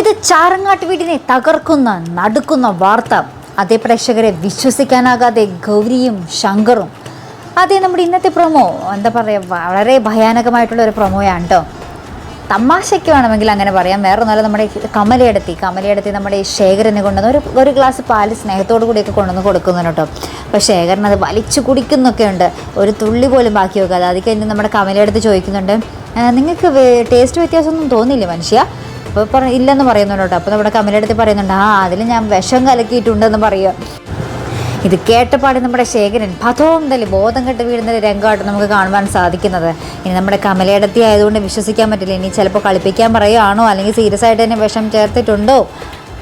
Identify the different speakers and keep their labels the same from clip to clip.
Speaker 1: ഇത് ചാരങ്ങാട്ട് വീടിനെ തകർക്കുന്ന നടുക്കുന്ന വാർത്ത. അതേ പ്രേക്ഷകരെ വിശ്വസിക്കാനാകാതെ ഗൗരിയും ശങ്കറും. അതേ നമ്മുടെ ഇന്നത്തെ പ്രൊമോ എന്താ പറയുക വളരെ ഭയാനകമായിട്ടുള്ള ഒരു പ്രൊമോയാണ് കേട്ടോ തമാശയ്ക്ക് വേണമെങ്കിൽ അങ്ങനെ പറയാം. വേറെ ഒന്നുമല്ല നമ്മുടെ കമലയെടുത്തി കമലയെടുത്തി നമ്മുടെ ശേഖരനെ കൊണ്ടുവന്ന് ഒരു ഒരു ഗ്ലാസ് പാൽ സ്നേഹത്തോടു കൂടിയൊക്കെ കൊണ്ടുവന്ന് കൊടുക്കുന്നുണ്ട് കേട്ടോ അപ്പോൾ ശേഖരൻ അത് വലിച്ചു കുടിക്കുന്നൊക്കെ ഉണ്ട്. ഒരു തുള്ളി പോലും ബാക്കി വെക്കാതെ. അത് കഴിഞ്ഞ് നമ്മുടെ കമലയെടുത്ത് ചോദിക്കുന്നുണ്ട് നിങ്ങൾക്ക് ടേസ്റ്റ് വ്യത്യാസമൊന്നും തോന്നില്ല മനുഷ്യ? അപ്പോൾ പറ ഇല്ലെന്ന് പറയുന്നുണ്ട് കേട്ടോ. അപ്പോൾ നമ്മുടെ കമലയെടുത്ത് പറയുന്നുണ്ട് ആ അതിൽ ഞാൻ വിഷം കലക്കിയിട്ടുണ്ടെന്ന് പറയുക. ഇത് കേട്ടപാട് നമ്മുടെ ശേഖരൻ പഥവും തല്ലി ബോധം കെട്ട് വീഴുന്ന രംഗമായിട്ട് നമുക്ക് കാണുവാൻ സാധിക്കുന്നത്. ഇനി നമ്മുടെ കമലയിടത്തി ആയതുകൊണ്ട് വിശ്വസിക്കാൻ പറ്റില്ല. ഇനി ചിലപ്പോൾ കളിപ്പിക്കാൻ പറയുകയാണോ അല്ലെങ്കിൽ സീരിയസ് ആയിട്ട് തന്നെ വിഷം ചേർത്തിട്ടുണ്ടോ?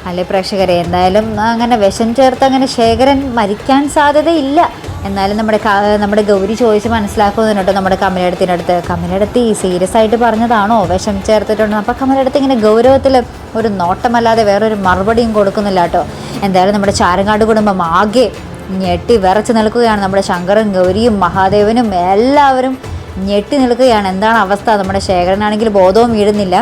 Speaker 1: അല്ലെ പ്രേക്ഷകരെ എന്തായാലും അങ്ങനെ വിഷം ചേർത്ത് അങ്ങനെ ശേഖരൻ മരിക്കാൻ സാധ്യതയില്ല. എന്നാലും നമ്മുടെ നമ്മുടെ ഗൗരി ചോദിച്ച് കേട്ടോ നമ്മുടെ കമലയിടത്തിന്റെ അടുത്ത്. കമലയിടത്തി സീരിയസ് ആയിട്ട് പറഞ്ഞതാണോ? വിഷം ചേർത്തിട്ടുണ്ടോ. അപ്പോൾ കമലയിടത്ത് ഇങ്ങനെ ഗൗരവത്തിൽ ഒരു നോട്ടമല്ലാതെ വേറൊരു മറുപടിയും കൊടുക്കുന്നില്ല കേട്ടോ. എന്തായാലും നമ്മുടെ ചാരങ്ങാട് കുടുംബം ആകെ ഞെട്ടി വിറച്ച് നിൽക്കുകയാണ്. നമ്മുടെ ശങ്കറും ഗൗരിയും മഹാദേവനും എല്ലാവരും ഞെട്ടി നിൽക്കുകയാണ്. എന്താണ് അവസ്ഥ? നമ്മുടെ ശേഖരനാണെങ്കിൽ ബോധവും വീഴുന്നില്ല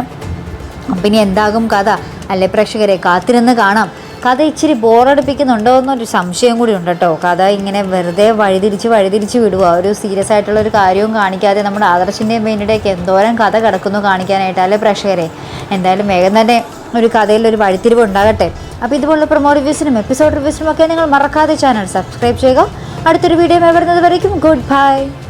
Speaker 1: അപ്പം ഇനി എന്താകും കഥ? അല്ലേ പ്രേക്ഷകരെ കാത്തിരുന്ന് കാണാം. കഥ ഇച്ചിരി ബോറടിപ്പിക്കുന്നുണ്ടോ എന്നൊരു സംശയം കൂടി ഉണ്ട് കേട്ടോ. കഥ ഇങ്ങനെ വെറുതെ വഴിതിരിച്ച് വഴിതിരിച്ച് വിടുക ഒരു സീരിയസ് ആയിട്ടുള്ള ഒരു കാര്യവും കാണിക്കാതെ നമ്മുടെ ആദർശിന്റെയും വേണ്ടിയിട്ടേക്ക് എന്തോരം കഥ കിടക്കുന്നു കാണിക്കാനായിട്ട് അല്ലെ പ്രേക്ഷകരെ? എന്തായാലും വേഗം തന്നെ ഒരു കഥയിൽ ഒരു വഴിത്തിരിവ് ഉണ്ടാകട്ടെ. അപ്പോൾ ഇതുപോലുള്ള പ്രൊമോ റിവ്യൂസിനും എപ്പിസോഡ് റിവ്യൂസിനും ഒക്കെ നിങ്ങൾ മറക്കാതെ ചാനൽ സബ്സ്ക്രൈബ് ചെയ്യുക. അടുത്തൊരു വീഡിയോ വരുന്നത് വരയ്ക്കും. Good bye